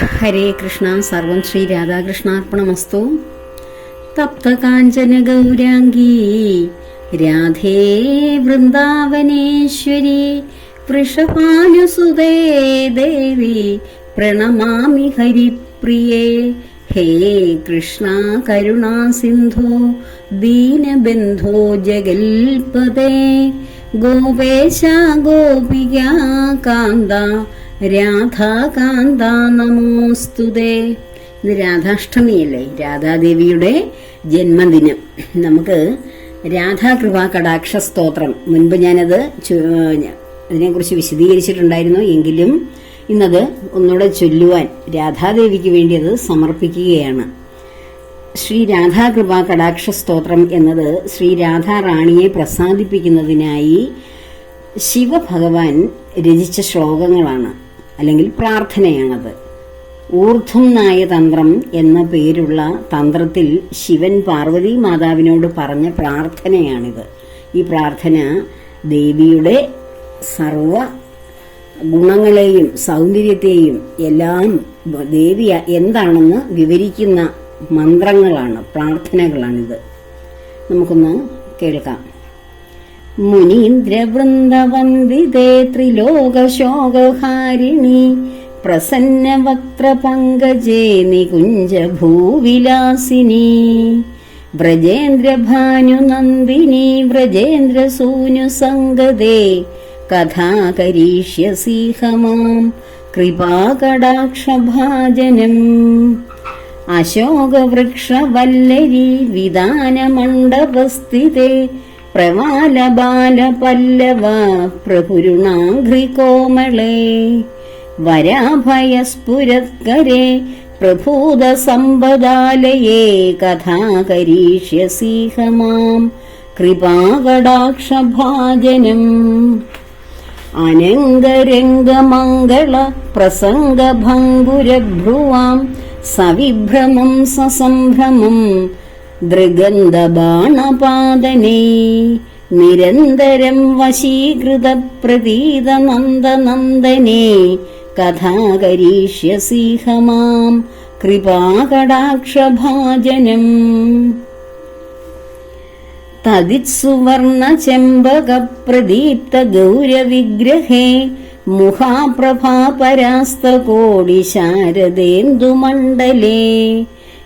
ഹരേ കൃഷ്ണ സർവം ശ്രീ രാധാകൃഷ്ണാർപ്പണമസ്തു. തപ്തകാഞ്ചന ഗൗരാംഗീ രാധേ വൃന്ദാവനേശ്വരി വൃഷഭാനുസുതേ ദേവി പ്രണമാമി ഹരിപ്രിയേ. ഹേ കൃഷ്ണ കരുണാ സിന്ധോ ദീനബന്ധോ ജഗൽപദേ ഗോപേശ ഗോപിക കാന്ത രാധാകാന്ത നമോസ്തുതേ ഇത് രാധാഷ്ടമിയല്ലേ? രാധാദേവിയുടെ ജന്മദിനം. നമുക്ക് രാധാകൃപാ കടാക്ഷ സ്തോത്രം മുൻപ് ഞാനത് അതിനെക്കുറിച്ച് വിശദീകരിച്ചിട്ടുണ്ടായിരുന്നു. എങ്കിലും ഇന്നത് ഒന്നുകൂടെ ചൊല്ലുവാൻ രാധാദേവിക്ക് വേണ്ടി അത് സമർപ്പിക്കുകയാണ്. ശ്രീ രാധാകൃപാ കടാക്ഷ സ്തോത്രം എന്നത് ശ്രീ രാധാറാണിയെ പ്രസാദിപ്പിക്കുന്നതിനായി ശിവഭഗവാൻ രചിച്ച ശ്ലോകങ്ങളാണ്. അല്ലെങ്കിൽ പ്രാർത്ഥനയാണത്. ഊർധ്വം നായ തന്ത്രം എന്ന പേരുള്ള തന്ത്രത്തിൽ ശിവൻ പാർവതി മാതാവിനോട് പറഞ്ഞ പ്രാർത്ഥനയാണിത്. ഈ പ്രാർത്ഥന ദേവിയുടെ സർവ ഗുണങ്ങളെയും സൗന്ദര്യത്തെയും എല്ലാം ദേവി എന്താണെന്ന് വിവരിക്കുന്ന മന്ത്രങ്ങളാണ് പ്രാർത്ഥനകളാണിത്. നമുക്കൊന്ന് കേൾക്കാം. മുനീന്ദ്രവൃന്ദവന്ദിതേ ത്രിലോകശോകഹാരിണി പ്രസന്നവക്ത്ര പങ്കജേ നികുഞ്ച ഭൂവിലാസിനി വ്രജേന്ദ്രഭാനുനന്ദിനി വ്രജേന്ദ്രസൂനു സങ്കദേ കഥാകരീഷ്യസീഹമാം കൃപാകടാക്ഷഭാജനം ബാല പല്ലവ പ്രവാലബാലപല്ലവ പ്രപുരുണാഘ്രികോമളേ വരാഭയസ്ഫുരത്കരെ പ്രഭൂതസമ്പദാലയേ കഥാകരീഷ്യസീഹമാം കൃപാകടാക്ഷഭാജനം. അനംഗരംഗമംഗള പ്രസംഗഭംഗുരഭ്രുവാം സവിഭ്രമം സസംഭ്രമം ദൃഗന്ധബാണപാദനേ. നിരന്തരം വശീകൃത പ്രതീത നന്ദനന്ദനേ കഥാകരീഷ്യസീഹമാം കൃപാകടാക്ഷഭാജനം. തദിത്സുവർണ ചെമ്പക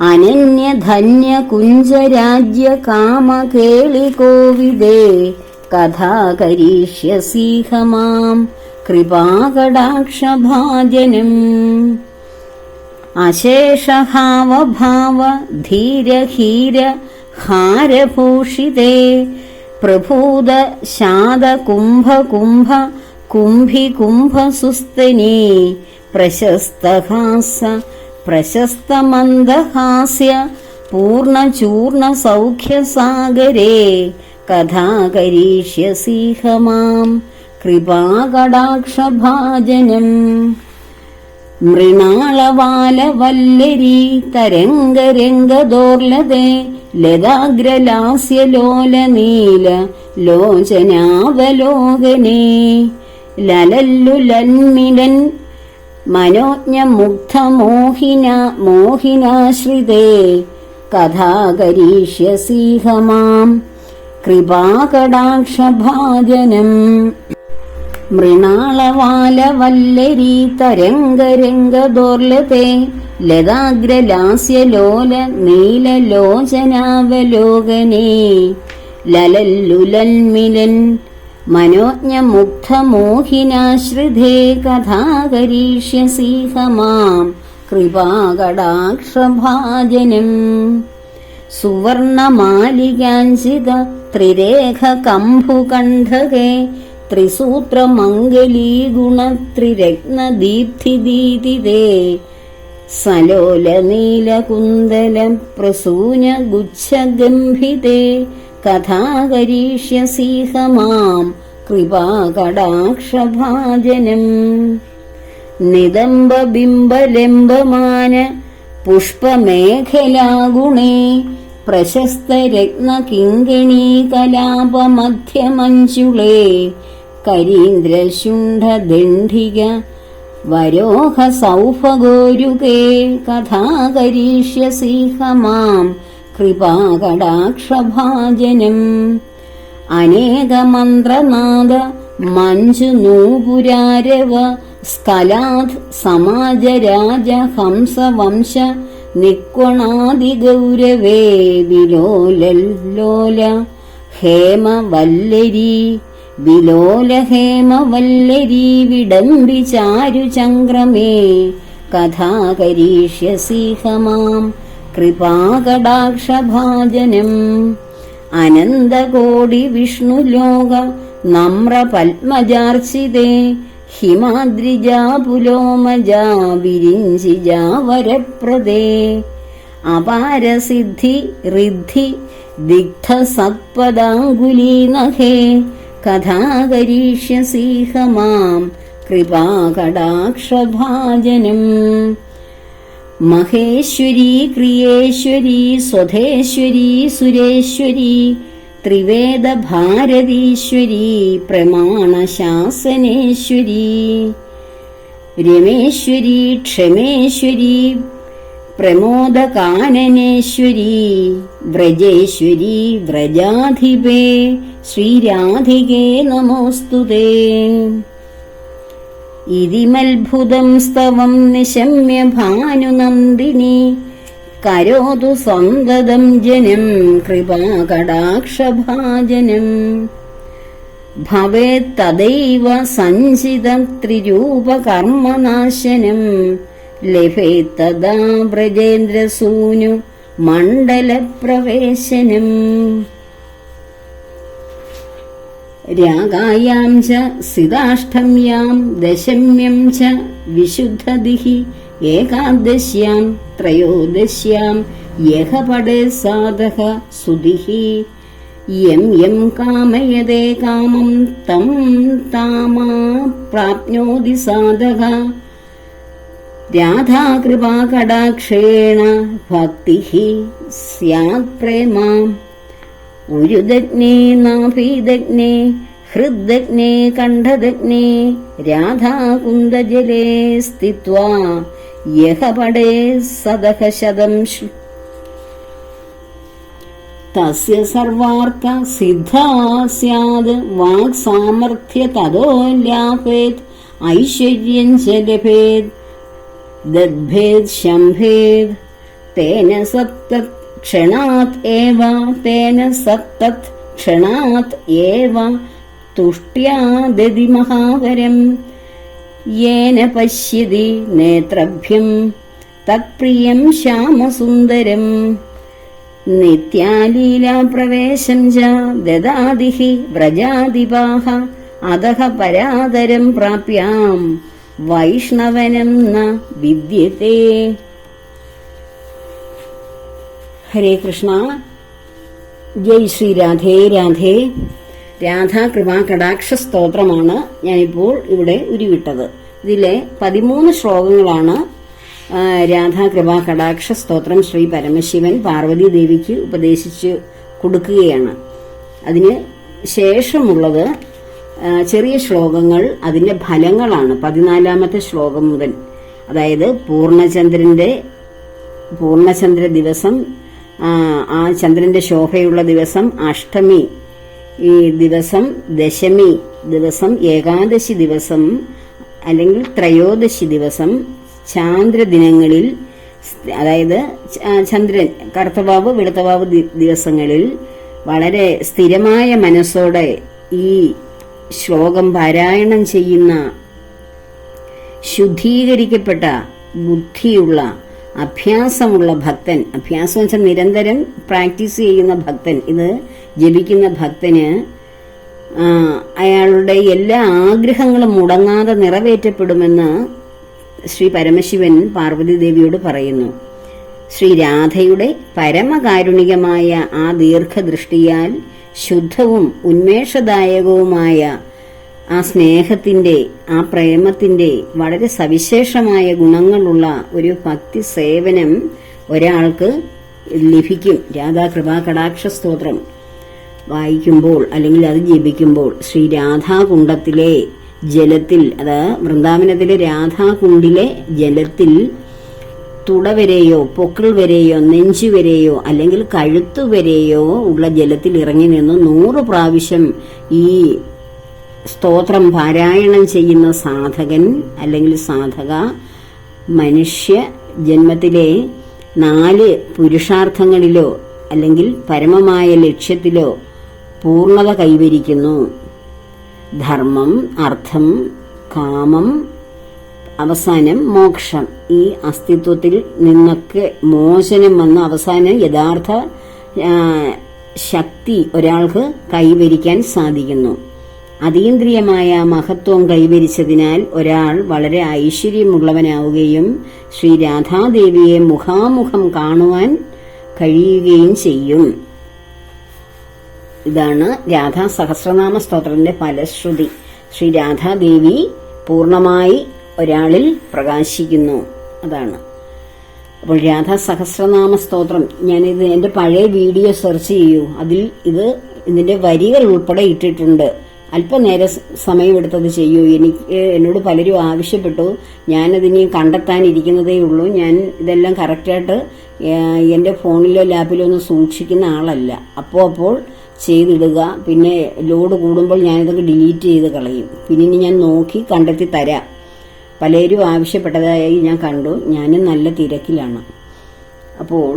അനന്യധന്യ കുഞ്ചരാജ്യ കാമകേളികോവിദേ കഥാകരീഷ്യസീഹമാം കൃപാകടാക്ഷഭാജനം. അശേഷഹാവഭാവ ധീരഹീര ഹാരഭൂഷിതേ പ്രഭൂത ശാത കുംഭ കുംഭ കുംഭി കുംഭ സുസ്തനേ പ്രശസ്തഹാസ പ്രശസ്തമന്ദഹാസ്യ പൂർണചൂർണ സൗഖ്യസാഗരേ കഥാകരീഷ്യസീഹമാം കൃപാകടാക്ഷഭാജനം. മൃണാളവാലവല്ലരി തരംഗരംഗദോർലതേ ലതാഗ്രലാസ്യലോല നീല ലോചനാവലോകനേ. ലലല്ലുലന്മിലൻ മനോജ്ഞ മുഗ്ധ മോഹിന മോഹിനാശ്രിതേ കഥാകരീഷ്യസീഹമാം കൃപാകടാക്ഷഭാജനം. മൃണാളവാലവല്ലരീ തരംഗരംഗദോർലതേ ലതാഗ്രലാസ്യലോല നീലലോചനാവലോകനേ ലലല്ലുലന്മിലൻ മനോജ്ഞ മുഗ്ധ മോഹിനാശ്രിതേ കഥാകരീഷ്യസീഹമാം കൃപാകടാക്ഷഭാജനം. സുവർണമാലികാഞ്ചിത ത്രിരേഖ കംഭുകണ്ഠകേ ത്രിസൂത്രമംഗലീ ഗുണത്രിരത്നദീപ്തിദീതിതേ സലോല നീലകുന്തല പ്രസൂന ഗുച്ഛഗംഭിതേ കഥാകരീഷ്യസീഹ മാം കൃപാകടാക്ഷഭാജനം നിദംബബിംബലംബമാന कथा പ്രശസ്തരത്നകിങ്കിണീ കലാപമധ്യമഞ്ജുളേ കരീന്ദ്രശുണ്ഠദണ്ഡിക വരോഹ സൗഭഗോരുകേ കഥാകരീഷ്യസീഹ മാം അനേകമന്ത്രനാദ മഞ്ജുനൂപുരാരവ സ്കലാത് സമാജരാജ ഹംസവംശ നിക്വണാദിഗൗരവേ വിലോലോല ഹേമവല്ലരി വിലോല ഹേമവല്ലരി വിടംബി ചാരുചംക്രമേ കഥാകരീഷ്യസീഹ മാം കൃപാകടാക്ഷഭാജനം. അനന്തകോടി വിഷ്ണുലോക നമ്ര പത്മജാർച്ചിതേ ഹിമാദ്രിജാ പുലോമജാ വിരിഞ്ചിജാ വരപ്രദേ അപാരസിദ്ധി ഋദ്ധി ദിഗ്ധ സത്പദാങ്കുലീനഹേ കഥാകരീഷ്യസീഹ കൃപാകടാക്ഷഭാജനം. മഹേശ്വരി ക്രിയേശ്വരി സ്വധേശ്വരി സുരേശ്വരി ത്രിവേദ ഭാരതീശ്വരി പ്രമാണശാസനേശ്വരി രമേശ്വരി ക്ഷമേശ്വരി പ്രമോദകാനനേശ്വരി വ്രജേശ്വരി വ്രജാധിപേ ശ്രീരാധികേ നമോസ്തുതേ. ഇതിമത്ഭുതം സ്തവം നിശമ്യ ഭാനുനന്ദിനി കരോതു സന്തതം ജനം കൃപാകടാക്ഷഭാജനം ഭവേത്തദൈവ സഞ്ചിത ത്രിരൂപകർമ്മനാശനം. ലഭേത്തദാ വ്രജേന്ദ്രസൂനു മണ്ഡലപ്രവേശനം. രാഗായാം ച സിതാഷ്ടമ്യാം ദശമ്യം ച വിശുദ്ധദിഃ ഏകാദശ്യാം ത്രയോദശ്യാം യഹ പടേ സാധക സുദിഃ യം യം കാമയതേ കാമം തം താമാ പ്രാപ്നോതി സാധക. രാധാകൃപാകടാക്ഷേണ ഭക്തി സ്യാത് പ്രേമാം. ഉരുദഗ്നേ നാഭീദഗ്നേ ഹൃദ്ദഗ്നേ കണ്ഠദഗ്നേ രാധാകുന്ദജലേ സ്ഥിത്വാ യഹ പടേ സദഹ ശതം തസ്യ സർവാർത്ഥ സിദ്ധാ സ്യാത് വാക് സാമർഥ്യ തതോ ലാഭേത് ഐശ്വര്യം ച ലഭേത് ദദ്ഭേത് ശംഭേത് തേന സത്തത് ക്ഷണാത് ഏവ തേന സത്തത് ക്ഷണാത് ഏവ തുഷ്ട്യാ ദതി മഹാകരം. യേന പശ്യതി നേത്രഭ്യം തത്പ്രിയം ശ്യാമസുന്ദരം. നിത്യാലീലാപ്രവേശം ച ദദാതിഃ വ്രജാതിപാഹ അധഃ പരാതരം പ്രാപ്യാം. വൈഷ്ണവനം ന വിദ്യത്തെ. ഹരേ കൃഷ്ണ. ജയ് ശ്രീ രാധേ രാധേ. രാധാ കൃപാ കടാക്ഷ സ്തോത്രമാണ് ഞാനിപ്പോൾ ഇവിടെ ഉരുവിട്ടത്. ഇതിലെ പതിമൂന്ന് ശ്ലോകങ്ങളാണ് ആ, രാധാ കൃപാ കടാക്ഷ സ്തോത്രം ശ്രീ പരമശിവൻ പാർവതി ദേവിക്ക് ഉപദേശിച്ച് കൊടുക്കുകയാണ്. അതിന് ശേഷമുള്ളത് ചെറിയ ശ്ലോകങ്ങൾ അതിന്റെ ഫലങ്ങളാണ് പതിനാലാമത്തെ ശ്ലോകം മുതൽ. അതായത് പൂർണചന്ദ്രന്റെ പൂർണചന്ദ്ര ദിവസം ആ, ചന്ദ്രന്റെ ശോഭയുള്ള ദിവസം അഷ്ടമി. ഈ ദിവസം ദശമി ദിവസം ഏകാദശി ദിവസം അല്ലെങ്കിൽ ത്രയോദശി ദിവസം ചാന്ദ്ര ദിനങ്ങളിൽ അതായത് ചന്ദ്രൻ കറുത്തവാവ് വെളുത്തവാവ് ദിവസങ്ങളിൽ വളരെ സ്ഥിരമായ മനസ്സോടെ ഈ ശ്ലോകം പാരായണം ചെയ്യുന്ന ശുദ്ധീകരിക്കപ്പെട്ട ബുദ്ധിയുള്ള അഭ്യാസമുള്ള ഭക്തൻ അഭ്യാസം വെച്ചാൽ നിരന്തരം പ്രാക്ടീസ് ചെയ്യുന്ന ഭക്തൻ ഇത് ജപിക്കുന്ന ഭക്തന് അയാളുടെ എല്ലാ ആഗ്രഹങ്ങളും മുടങ്ങാതെ നിറവേറ്റപ്പെടുമെന്ന് ശ്രീ പരമശിവൻ പാർവതി ദേവിയോട് പറയുന്നു. ശ്രീ രാധയുടെ പരമകാരുണികമായ ആ ദീർഘദൃഷ്ടിയാൽ ശുദ്ധവും ഉന്മേഷദായകവുമായ ആ സ്നേഹത്തിന്റെ ആ പ്രേമത്തിന്റെ വളരെ സവിശേഷമായ ഗുണങ്ങളുള്ള ഒരു ഭക്തി സേവനം ഒരാൾക്ക് ലഭിക്കും. രാധാ കൃപാ കടാക്ഷ സ്തോത്രം. വായിക്കുമ്പോൾ അല്ലെങ്കിൽ അത് ജപിക്കുമ്പോൾ ശ്രീ രാധാകുണ്ടത്തിലെ ജലത്തിൽ അത് വൃന്ദാവനത്തിലെ രാധാകുണ്ടിലെ ജലത്തിൽ തുട വരെയോ പൊക്കിൾ വരെയോ നെഞ്ചു വരെയോ അല്ലെങ്കിൽ കഴുത്തു വരെയോ ഉള്ള ജലത്തിൽ ഇറങ്ങി നിന്ന് നൂറ് പ്രാവശ്യം ഈ സ്തോത്രം പാരായണം ചെയ്യുന്ന സാധകൻ അല്ലെങ്കിൽ സാധക മനുഷ്യ ജന്മത്തിലെ നാല് പുരുഷാർത്ഥങ്ങളിലോ അല്ലെങ്കിൽ പരമമായ ലക്ഷ്യത്തിലോ പൂർണത കൈവരിക്കുന്നു. ധർമ്മം അർത്ഥം കാമം അവസാനം മോക്ഷം. ഈ അസ്തിത്വത്തിൽ നിന്നൊക്കെ മോചനം വന്ന അവസാനം യഥാർത്ഥ ശക്തി ഒരാൾക്ക് കൈവരിക്കാൻ സാധിക്കുന്നു. അതീന്ദ്രിയമായ മഹത്വം കൈവരിച്ചതിനാൽ ഒരാൾ വളരെ ഐശ്വര്യമുള്ളവനാവുകയും ശ്രീ രാധാദേവിയെ മുഖാമുഖം കാണുവാൻ കഴിയുകയും ചെയ്യും. ഇതാണ് രാധാ സഹസ്രനാമ സ്തോത്രത്തിന്റെ ഫലശ്രുതി. ശ്രീ രാധാദേവി പൂർണമായി ഒരാളിൽ പ്രകാശിക്കുന്നു. അതാണ്. അപ്പോൾ രാധാ സഹസ്രനാമ സ്തോത്രം. ഞാൻ ഇത് എന്റെ പഴയ വീഡിയോ സെർച്ച് ചെയ്യൂ. അതിൽ ഇത് ഇതിന്റെ വരികൾ ഉൾപ്പെടെ ഇട്ടിട്ടുണ്ട്. അല്പനേരം സമയമെടുത്തത് ചെയ്യൂ. എനിക്ക് എന്നോട് പലരും ആവശ്യപ്പെട്ടു. ഞാനതിനി കണ്ടെത്താനിരിക്കുന്നതേ ഉള്ളൂ ഞാൻ ഇതെല്ലാം കറക്റ്റായിട്ട് എന്റെ ഫോണിലോ ലാപ്പിലോ ഒന്നും സൂക്ഷിക്കുന്ന ആളല്ല. അപ്പോൾ അപ്പോൾ ചെയ്തിടുക. പിന്നെ ലോഡ് കൂടുമ്പോൾ ഞാനിതൊക്കെ ഡിലീറ്റ് ചെയ്ത് കളയും. പിന്നെ ഇനി ഞാൻ നോക്കി കണ്ടെത്തി തരാം. പലരും ആവശ്യപ്പെട്ടതായി ഞാൻ കണ്ടു. ഞാനും നല്ല തിരക്കിലാണ്. അപ്പോൾ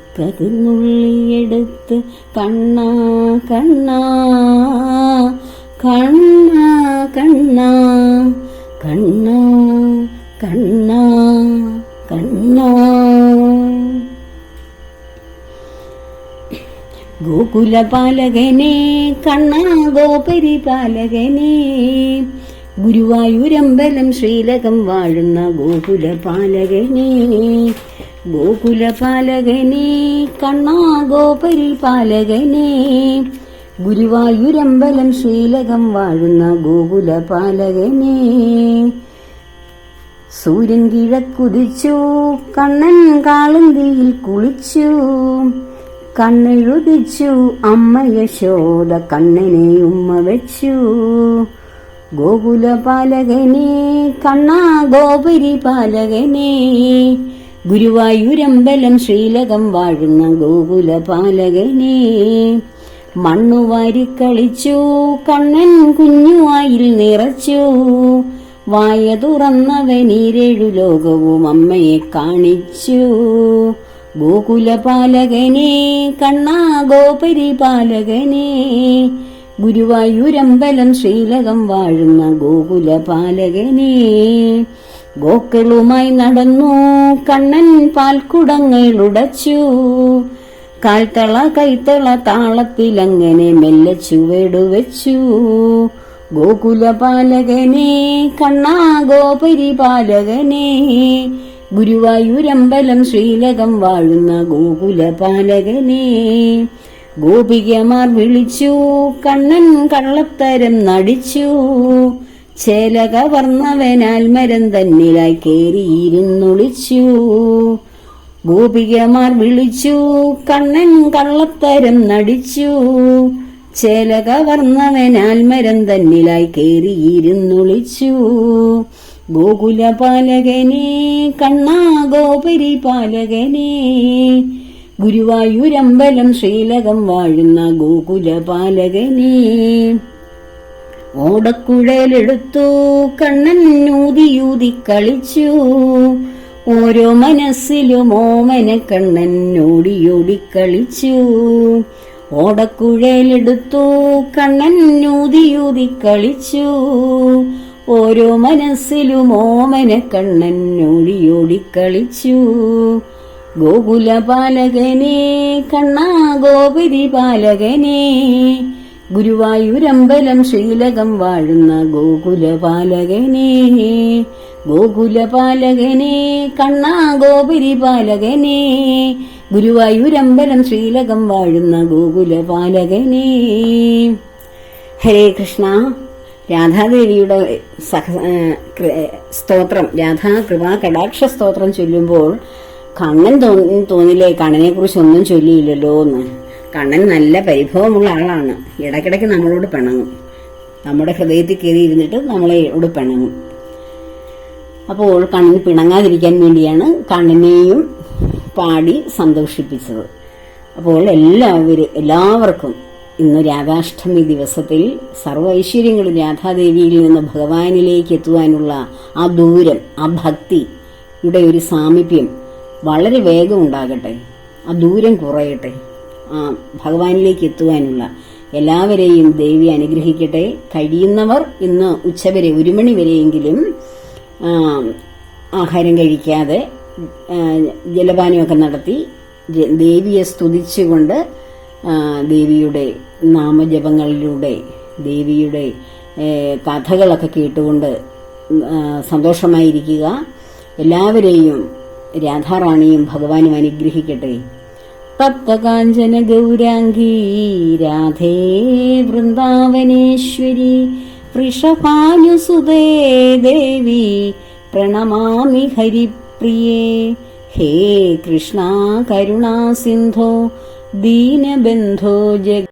തുളസിക്കതിർന്നുള്ളിയെടുത്ത് കണ്ണാ കണ്ണാ കണ്ണാ കണ്ണാ കണ്ണാ കണ്ണാ കണ്ണാ. ഗോകുലപാലകനെ കണ്ണാ ഗോപരിപാലകനെ ഗുരുവായൂരമ്പലം ശ്രീലകം വാഴുന്ന ഗോകുലപാലകനെ ഗോകുലപാലകനെ കണ്ണാ ഗോപരിപാലകനെ ഗുരുവായൂരമ്പലം ശ്രീലകം വാഴുന്ന ഗോകുലപാലകനെ. സൂര്യൻ കിഴക്കുതിച്ചു കണ്ണൻ കാളന്തിയിൽ കുളിച്ചു. കണ്ണെഴുതിച്ചു അമ്മ യശോദ കണ്ണനെ ഉമ്മ വെച്ചു. ഗോകുലപാലകനെ കണ്ണാ ഗോപരി പാലകനെ. ഗുരുവായൂരമ്പലം ശ്രീലകം വാഴുന്ന ഗോകുല ഗോകുലപാലകനെ മണ്ണുവാരി കളിച്ചു കണ്ണൻ കുഞ്ഞുവായിൽ നിറച്ചു. വായ തുറന്നവനീരേഴു ലോകവും അമ്മയെ കാണിച്ചു. ഗോകുലപാലകനെ കണ്ണാ ഗോപരിപാലകനെ ഗുരുവായൂരമ്പലം ശ്രീലകം വാഴുന്ന ഗോകുല ഗോകുലപാലകനെ ഗോക്കളുമായി നടന്നു. കണ്ണൻ പാൽക്കുടങ്ങൾ ഉടച്ചു. കാൽത്തള കൈത്തള താളത്തിലങ്ങനെ മെല്ലെ ചുവടുവെച്ചു. ഗോകുലപാലകനെ കണ്ണാ ഗോപരിപാലകനെ ഗുരുവായൂരമ്പലം ശ്രീലകം വാഴുന്ന ഗോകുലപാലകനെ. ഗോപികമാർ വിളിച്ചു. കണ്ണൻ കള്ളത്തരം നടിച്ചു. ചേലക വർണവനാൽ മരം തന്നിലായി കേറിയിരുന്നൊളിച്ചു. ഗോപികമാർ വിളിച്ചു കണ്ണൻ കള്ളത്തരം നടിച്ചു. ചേലക വർണവനാൽ മരം തന്നിലായി കേറിയിരുന്നൊളിച്ചു. ഗോകുലപാലകനെ കണ്ണാ ഗോപരി പാലകനെ. ഗുരുവായൂരമ്പലം ശ്രീലകം വാഴുന്ന ഗോകുലപാലകനെ. ഓടക്കുഴലെടുത്തു കണ്ണൻ ഊതിയൂതി കളിച്ചു. ഓരോ മനസ്സിലും ഓമന കണ്ണൻ ഓടിയോടി കളിച്ചു. ഓടക്കുഴലെടുത്തു കണ്ണൻ ഊതിയൂതി കളിച്ചു. ഓരോ മനസ്സിലും ഓമന കണ്ണൻ ഓടിയോടി കളിച്ചു. ഗോകുലപാലകനെ കണ്ണാ ഗോപരി പാലകനെ ഗുരുവായൂരമ്പലം ശ്രീലകം വാഴുന്ന ഗോകുലപാലകനെ. ഗോകുലപാലകനെ കണ്ണാ ഗോപരി പാലകനെ. ഗുരുവായൂരമ്പലം ശ്രീലകം വാഴുന്ന ഗോകുലപാലകനെ. ഹരേ കൃഷ്ണ. രാധാദേവിയുടെ സഹ സ്തോത്രം രാധാ കൃപാ കടാക്ഷ സ്തോത്രം ചൊല്ലുമ്പോൾ കണ്ണൻ തോന്നി തോന്നില്ലേ കണ്ണനെ കുറിച്ച് ഒന്നും ചൊല്ലിയില്ലല്ലോ എന്ന് കണ്ണൻ നല്ല പരിഭവമുള്ള ആളാണ്. ഇടയ്ക്കിടയ്ക്ക് നമ്മളോട് പിണങ്ങും. നമ്മുടെ ഹൃദയത്തിൽ കയറി ഇരുന്നിട്ട് നമ്മളെ ഇവിടെ പിണങ്ങും. അപ്പോൾ കണ്ണൻ പിണങ്ങാതിരിക്കാൻ വേണ്ടിയാണ് കണ്ണനെയും പാടി സന്തോഷിപ്പിച്ചത്. അപ്പോൾ എല്ലാവരും എല്ലാവർക്കും ഇന്ന് രാധാഷ്ടമി ദിവസത്തിൽ സർവ ഐശ്വര്യങ്ങളും രാധാദേവിയിൽ നിന്ന് ഭഗവാനിലേക്ക് എത്തുവാനുള്ള ആ ദൂരം ആ ഭക്തി ഒരു സാമീപ്യം വളരെ വേഗം ഉണ്ടാകട്ടെ. ആ ദൂരം കുറയട്ടെ. ഭഗവാനിലേക്ക് എത്തുവാനുള്ള എല്ലാവരെയും ദേവി അനുഗ്രഹിക്കട്ടെ. കഴിയുന്നവർ ഇന്ന് ഉച്ചവരെ ഒരു മണി വരെയെങ്കിലും ആഹാരം കഴിക്കാതെ ജലപാനമൊക്കെ നടത്തി ദേവിയെ സ്തുതിച്ചുകൊണ്ട് ദേവിയുടെ നാമജപങ്ങളിലൂടെ ദേവിയുടെ കഥകളൊക്കെ കേട്ടുകൊണ്ട് സന്തോഷമായിരിക്കുക. എല്ലാവരെയും രാധാറാണിയും ഭഗവാനും അനുഗ്രഹിക്കട്ടെ. തപ്തകാഞ്ചന ഗൗരാംഗീ രാധേ വൃന്ദാവനേശ്വരി വൃഷഭാനുസുതേ ദേവി പ്രണമാമി ഹരിപ്രിയേ ഹേ കൃഷ്ണ കരുണാ സിന്ധോ ദീനബന്ധോ ജഗ